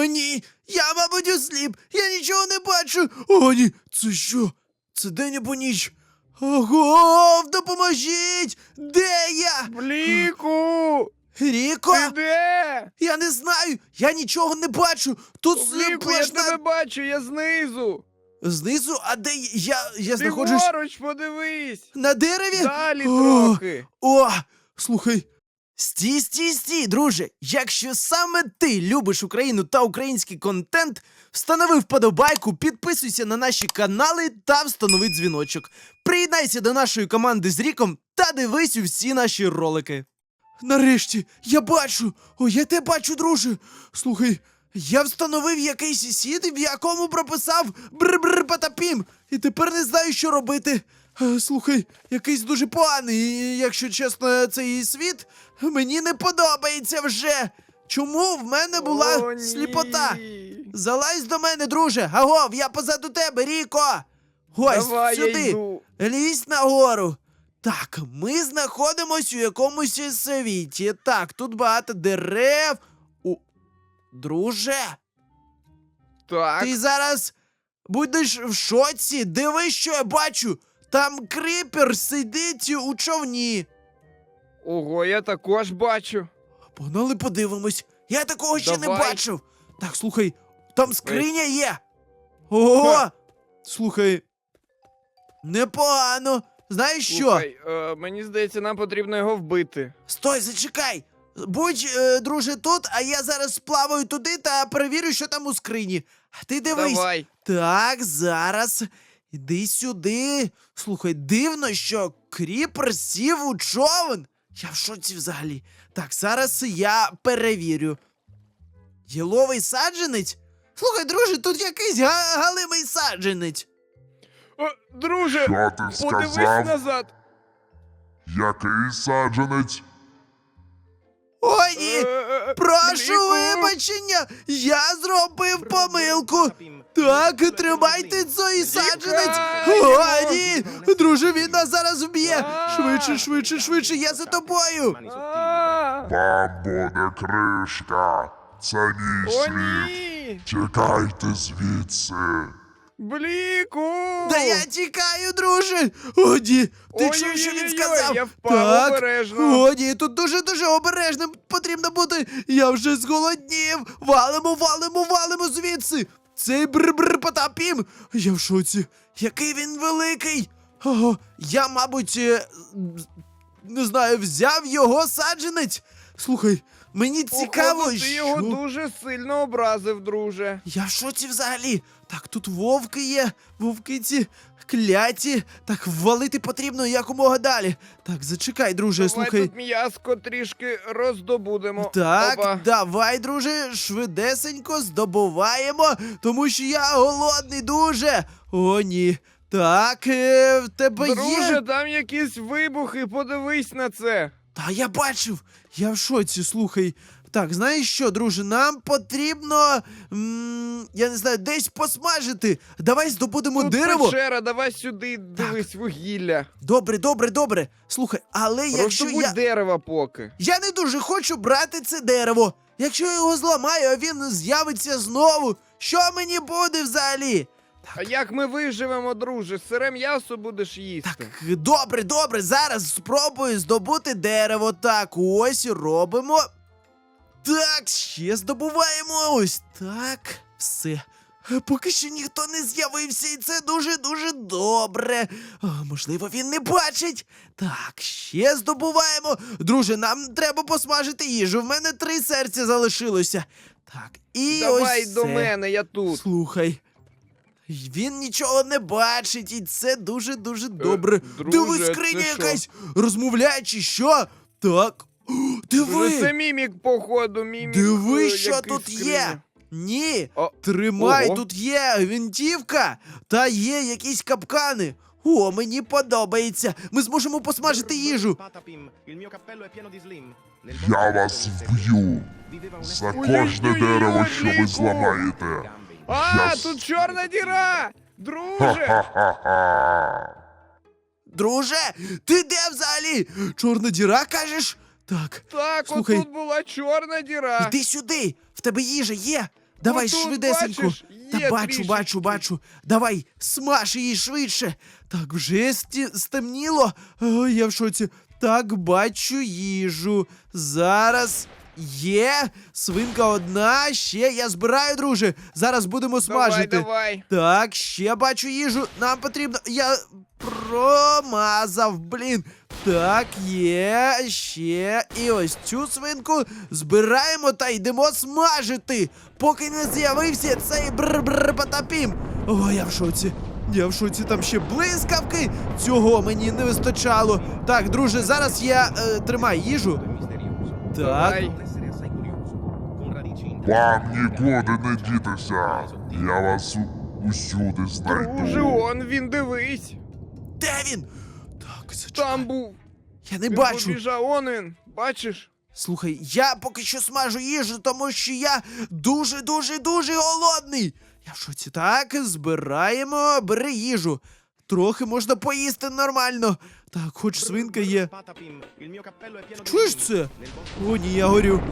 О, ні! Я, мабуть, осліп! Я нічого не бачу! О, ні! Це що? Це день або ніч? Ого, допоможіть! Де я? Бліку! Ріко? Ти де? Я не знаю! Я нічого не бачу! Тут Бліку, я сплошна... тебе бачу, я знизу. Знизу, а де я? Я, я знаходжусь Ліворуч, подивись. на дереві? Далі О, трохи. О, слухай. Стій, стій, стій, друже. Якщо саме ти любиш Україну та український контент, встанови вподобайку, підписуйся на наші канали та встанови дзвіночок. Приєднайся до нашої команди з Ріком та дивись усі наші ролики. Нарешті, я бачу! О, я те бачу, друже. Слухай, я встановив якийсь сід, в якому прописав бр-бр потапім, і тепер не знаю, що робити. Е, Слухай, якийсь дуже поганий, якщо чесно, цей світ мені не подобається вже. Чому в мене була О, ні. сліпота? Залазь до мене, друже. Агов, я позаду тебе, Ріко. Ось Давай, я сюди. йду. Лізь нагору. Так, ми знаходимося у якомусь світі. Так, тут багато дерев. У... Друже, Так. ти зараз будеш в шоці. Диви, що я бачу. Там кріпер сидить у човні. Ого, я також бачу. Погнали подивимось. Я такого ще не Давай. бачив. Так, слухай, там скриня є. Ого! Ха. Слухай. Непогано. Знаєш що? Слухай, е, мені здається, нам потрібно його вбити. Стой, зачекай! Будь, е, друже, тут, а я зараз сплаваю туди та перевірю, що там у скрині. А ти дивись. Давай. Так, зараз. Іди сюди. Слухай, дивно, що кріпер сів у човен. Я в шоці взагалі. Так, зараз я перевірю. Єловий саджанець? Слухай, друже, тут якийсь га- галимий саджанець. О, друже, Що ти подивись сказав? назад. Який саджанець? О, ні! Е, е, Прошу Бліку. вибачення! Я зробив помилку! Так, тримайте цей саджанець! О, ні! Друже, він нас зараз вб'є! Швидше, швидше, швидше, я за тобою! Вам буде кришка. Це мій О, світ. ні! Тікайте звідси. Бліку! Та я тікаю, друже! О, ні! Ти чув, що він Ой-ой-ой, сказав? я впав обережно. О, ні, тут дуже-дуже обережним потрібно бути. Я вже зголоднів. Валимо, валимо, валимо звідси. Цей бр-бр потапім. Я в шоці. Який він великий. Ого, я, мабуть, е, не знаю, взяв його саджанець. Слухай, мені цікаво, Походу, ти що... його дуже сильно образив, друже. Я в шоці взагалі. Так, тут вовки є, вовки ці кляті. Так, валити потрібно якомога далі. Так, зачекай, друже, Давай слухай. тут м'яско трішки роздобудемо. Так, Опа. давай, друже, швидесенько здобуваємо, тому що я голодний дуже. О, ні. Так, е, в тебе Друже, є. там якісь вибухи, подивись на це. Та я бачив. Я в шоці, слухай. Так, знаєш що, друже, нам потрібно. М, я не знаю, десь посмажити. Давай здобудемо Тут дерево. печера, давай сюди, дивись вугілля. Добре, добре, добре. Слухай, але якщо Роздобудь я. дерева поки. Я не дуже хочу брати це дерево. Якщо я його зламаю, а він з'явиться знову. Що мені буде взагалі? А як ми виживемо, друже? Сире м'ясо будеш їсти. Так, добре, добре, зараз спробую здобути дерево. Так, ось робимо. Так, ще здобуваємо. Ось так. Все. Поки що ніхто не з'явився, і це дуже-дуже добре. А, можливо, він не бачить. Так, ще здобуваємо. Друже, нам треба посмажити їжу. В мене три серця залишилося. Так, і Давай ось до це. мене, я тут. Слухай. Він нічого не бачить, і це дуже-дуже добре. Е, друже, диви, скриня що? якась розмовляє, чи що? Так. О, Друже, це диви! мімік, походу, мімік. Диви, е, що який тут скриня. є! Ні! О, Тримай, ого. тут є гвинтівка, та є якісь капкани. О, мені подобається. Ми зможемо посмажити їжу. Я вас вб'ю. За кожне дерево, що ви зламаєте. А, Я тут чорна діра! Друже! Ха-ха-ха-ха. Друже, ти де взагалі? Чорна діра, кажеш? Так. Так, Слухай. отут була чорна діра. Іди сюди! В тебе їжа є! Давай Отут, швидесенько. бачиш, Та є бачу, трішечки. бачу, бачу. Давай, смаж її швидше. Так, вже сті... стемніло. Ой, я в шоці. Так, бачу їжу. Зараз. Є свинка одна, ще я збираю, друже. Зараз будемо смажити. давай. давай. Так, ще бачу їжу. Нам потрібно. Я промазав, блін. Так, є, ще. І ось цю свинку збираємо та йдемо смажити, поки не з'явився цей бр-бр потапім. О, я в шоці. Я в шоці, там ще блискавки. Цього мені не вистачало. Так, друже, зараз я е, тримай їжу. Так. Вам нікуди не дітися. Я вас у- усюди знайду. Друже, он він дивись. Де він? Так, зачекай. Там був. Я не Він бачу. побіжав, он він. Бачиш? Слухай, я поки що смажу їжу, тому що я дуже, дуже, дуже голодний. Я в шоці так, збираємо, бери їжу. Трохи можна поїсти нормально. Так, хоч свинка є. Чуєш це? О, ні, я горю.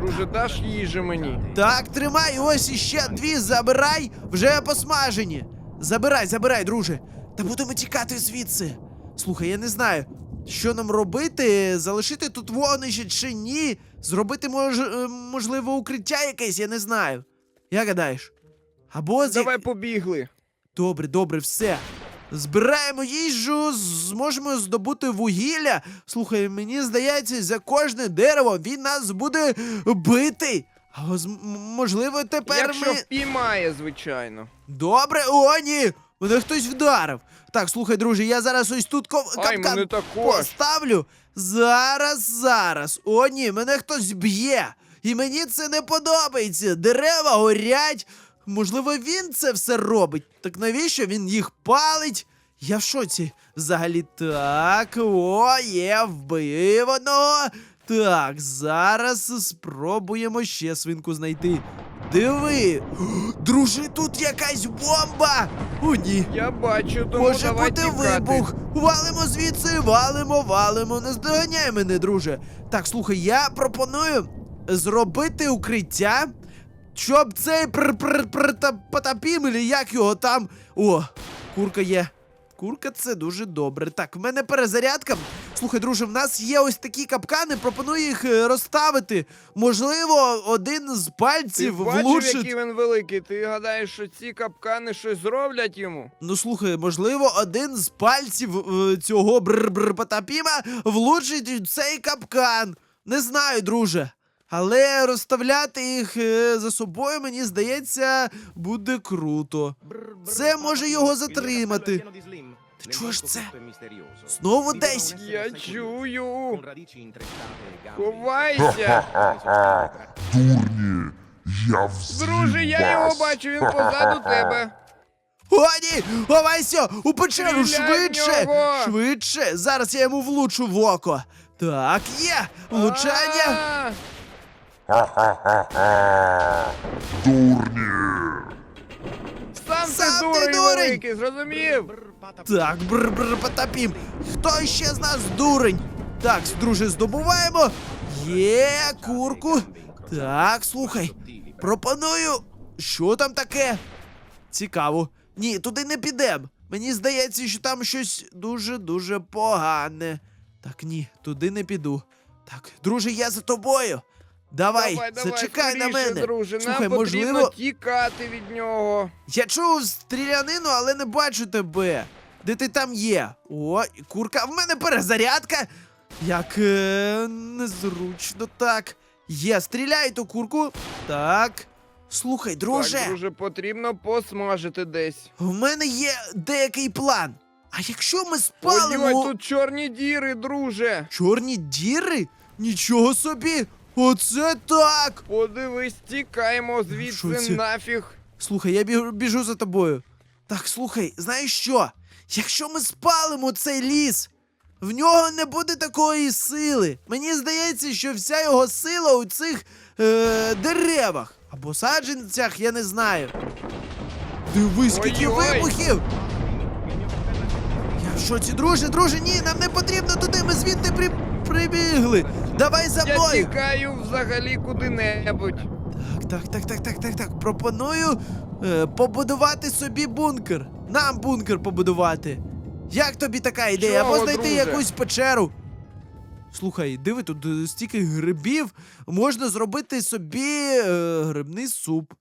Друже, даш їжі мені. Так, тримай, ось іще дві забирай, вже посмажені. Забирай, забирай, друже. Та будемо тікати звідси. Слухай, я не знаю, що нам робити, залишити тут вогнище чи ні. Зробити мож, е, можливо укриття якесь, я не знаю. Як гадаєш? Або з... Давай побігли. Добре, добре, все. Збираємо їжу, зможемо здобути вугілля. Слухай, мені здається, за кожне дерево він нас буде бити. А можливо, тепер Якщо ми. впіймає, звичайно. Добре, о, ні! Мене хтось вдарив. Так, слухай, друже, я зараз ось тут ков... Ай, капкан поставлю. Зараз, зараз. О, ні, мене хтось б'є. І мені це не подобається. Дерева горять. Можливо, він це все робить. Так навіщо він їх палить? Я в шоці. Взагалі так. О, є, вбив одного. Так, зараз спробуємо ще свинку знайти. Диви! Друже, тут якась бомба! О, ні! Я бачу, тому Може давай бути тікати. вибух. Валимо звідси, валимо, валимо. Не здоганяй мене, друже. Так, слухай, я пропоную зробити укриття, щоб цей пр пр пр потапім, или як його там. О, курка є. Курка це дуже добре. Так, в мене перезарядка. Слухай, друже, в нас є ось такі капкани, пропоную їх е, розставити. Можливо, один з Ти пальців бачив, влучить. який він великий? Ти гадаєш, що ці капкани щось зроблять йому? Ну слухай, можливо, один з пальців е, цього бр-бр потапіма влучить цей капкан. Не знаю, друже. Але розставляти їх е, за собою, мені здається, буде круто. Це може його затримати. Ти чуєш це? Знову десь. Я чую. Ховайся. Дурні! Я взів Друже, я його бачу, він позаду тебе. О, ні! Ховайся! У печеру Стріляй в швидше! нього! Швидше! Зараз я йому влучу в око. Так, є! Влучання! А, Ха-ха-ха-ха! Дурні! Сам Сам ти дурень дурень! великий, зрозумів? Так, бр-бр потапім. Хто ще з нас дурень? Так, друже, здобуваємо. Є курку. Так, слухай. Пропоную. Що там таке? Цікаво. Ні, туди не підемо. Мені здається, що там щось дуже-дуже погане. Так, ні, туди не піду. Так, друже, я за тобою. Давай, давай, давай, зачекай на мене. Друже, Слухай, нам потрібно можливо, тікати від нього. я чув стрілянину, але не бачу тебе. Де ти там є? О, і курка, в мене перезарядка. Як е, незручно так. Є, стріляй ту курку. Так. Слухай, друже, Так, друже, потрібно посмажити десь. в мене є деякий план. А якщо ми спалимо Ой-ой, тут чорні діри, друже. чорні діри? Нічого собі! Оце так! Подивись, тікаємо звідси нафіг. Слухай, я біг- біжу за тобою. Так, слухай, знаєш що? Якщо ми спалимо цей ліс, в нього не буде такої сили. Мені здається, що вся його сила у цих е, деревах або саджанцях, я не знаю. Дивись, скільки Ой-ой. вибухів! Я в шоці, друже, друже, ні, нам не потрібно туди, ми звідти при... прибігли. Давай за Я мною. тікаю взагалі куди-небудь. Так, так, так, так, так, так, так. Пропоную е, побудувати собі бункер. Нам бункер побудувати. Як тобі така ідея? Або знайти друже? якусь печеру. Слухай, диви, тут е, стільки грибів, можна зробити собі е, грибний суп.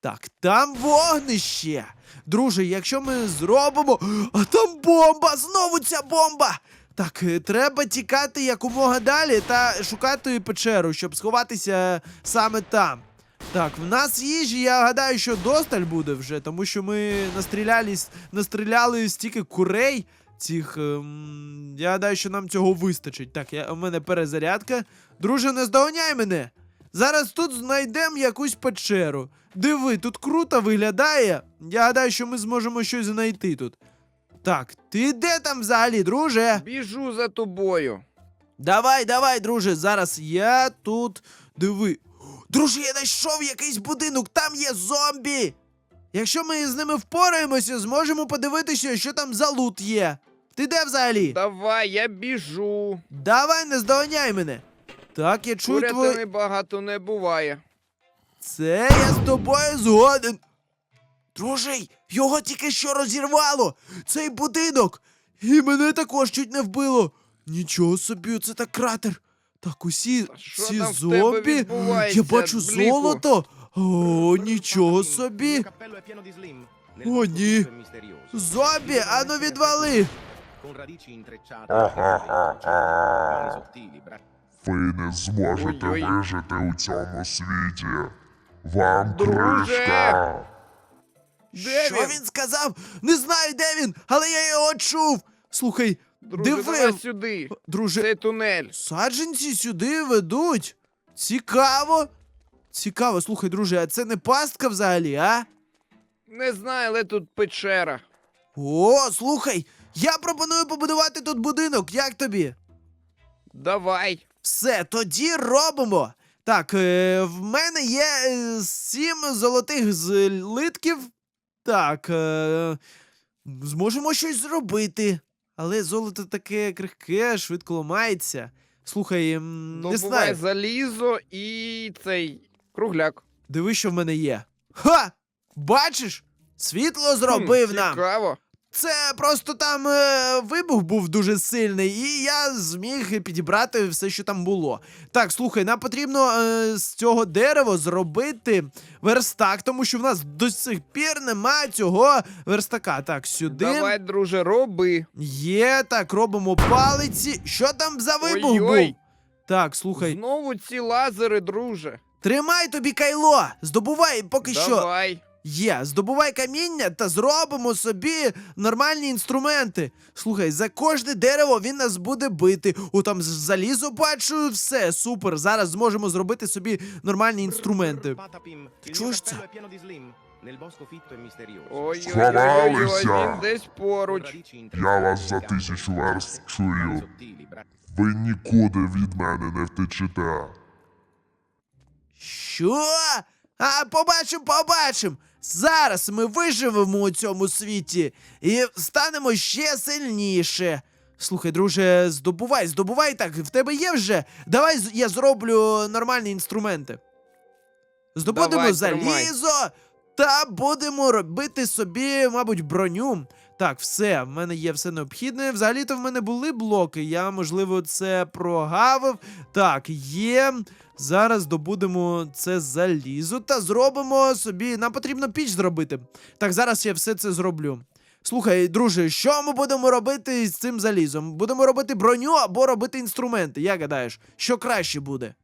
Так, там вогнище. Друже, якщо ми зробимо. А там бомба! Знову ця бомба! Так, е, треба тікати якомога далі та шукати печеру, щоб сховатися саме там. Так, в нас їжі, я гадаю, що досталь буде вже, тому що ми настріляли, настріляли стільки курей цих. ем, я гадаю, що нам цього вистачить. Так, я, у мене перезарядка. Друже, не здоганяй мене! Зараз тут знайдемо якусь печеру. Диви, тут круто виглядає. Я гадаю, що ми зможемо щось знайти тут. Так, ти де там взагалі, друже? Біжу за тобою. Давай, давай, друже, зараз я тут. Диви. Друже, я знайшов якийсь будинок, там є зомбі. Якщо ми з ними впораємося, зможемо подивитися, що там за лут є. Ти де взагалі? Давай, я біжу. Давай, не здоганяй мене. Так, я чую. Курятини багато не буває. Це я з тобою згоден. Друже, його тільки що розірвало. Цей будинок. І мене також чуть не вбило. Нічого собі, це так кратер. Так, усі ці зомбі. Я бачу Бліку? золото. О, нічого собі. О, ні. Зомбі, ану відвали. Ви не зможете вижити у цьому світі. Вам Друже! кришка. Де що він? він сказав? Не знаю, де він, але я його чув. Слухай, Друже, диви, давай сюди. друже, Цей тунель. Саджанці сюди ведуть. Цікаво. Цікаво, слухай, друже, а це не пастка взагалі, а? Не знаю, але тут печера. О, слухай, я пропоную побудувати тут будинок. Як тобі? Давай. Все, тоді робимо. Так, е, в мене є е, сім золотих злитків. Так, е, зможемо щось зробити. Але золото таке крихке, швидко ламається. Слухай, м, не Добувай знаю. залізо і цей кругляк. Диви, що в мене є. Ха! Бачиш? Світло зробив Хм, нам. Цікаво. Це просто там е, вибух був дуже сильний, і я зміг підібрати все, що там було. Так, слухай, нам потрібно е, з цього дерева зробити верстак, тому що в нас до сих пір нема цього верстака. Так, сюди Давай, друже, роби. є. Так, робимо палиці. Що там за вибух Ой-ой. був? Так, слухай, Знову ці лазери, друже. тримай тобі кайло, здобувай поки що. Давай. Є, здобувай каміння та зробимо собі нормальні інструменти. Слухай, за кожне дерево він нас буде бити. О, там з- залізо бачу, все, супер. Зараз зможемо зробити собі нормальні інструменти. чуєш це? Сховалися. він десь поруч. Я вас за тисячу верст чую. Ви нікуди від мене не втечете. Що? А побачим, побачим. Зараз ми виживемо у цьому світі і станемо ще сильніше. Слухай, друже, здобувай, здобувай так. В тебе є вже. Давай я зроблю нормальні інструменти. Здобудемо Давай, тримай. залізо та будемо робити собі, мабуть, броню. Так, все, в мене є все необхідне. Взагалі-то в мене були блоки. Я, можливо, це прогавив. Так, є. Зараз добудемо це залізо та зробимо собі. Нам потрібно піч зробити. Так, зараз я все це зроблю. Слухай, друже, що ми будемо робити з цим залізом? Будемо робити броню або робити інструменти. Як гадаєш, що краще буде?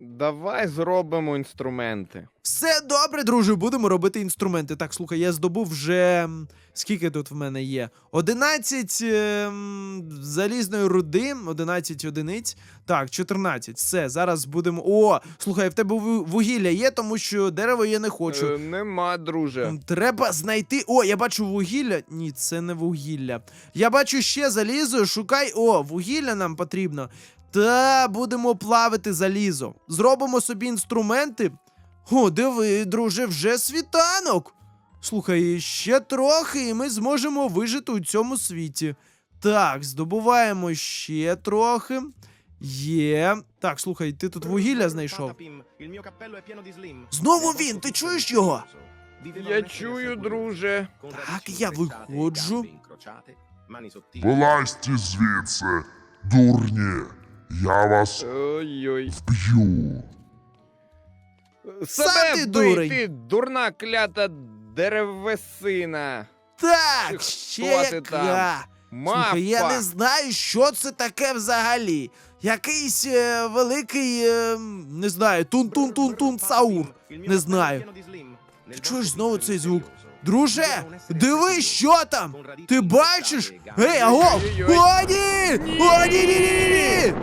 Давай зробимо інструменти. Все добре, друже, будемо робити інструменти. Так, слухай, я здобув вже. Скільки тут в мене є? 11 ем, залізної руди, 11 одиниць. Так, 14. Все, зараз будемо. О, слухай, в тебе вугілля є, тому що дерево я не хочу. Е, нема, друже. Треба знайти. О, я бачу вугілля. Ні, це не вугілля. Я бачу ще залізо. Шукай. О, вугілля нам потрібно. Та будемо плавити залізо. Зробимо собі інструменти. О, диви, друже, вже світанок. Слухай, ще трохи, і ми зможемо вижити у цьому світі. Так, здобуваємо ще трохи. Є. Так, слухай, ти тут вугілля знайшов. Знову він, ти чуєш його? Я чую, друже. Так, я виходжу. Вилазьте звідси, дурні. Я вас Ой-ой. вб'ю. Себе ти дурень. ти дурна клята деревесина. Так, Хто ще ти яка. Мавпа. Слухай, я не знаю, що це таке взагалі. Якийсь е, великий, е, не знаю, тун-тун-тун-тун саур. Не знаю. Ти чуєш знову цей звук? Друже, диви, що там? Ти бачиш? Гей, аго! О, ні! О, ні, ні, ні, ні!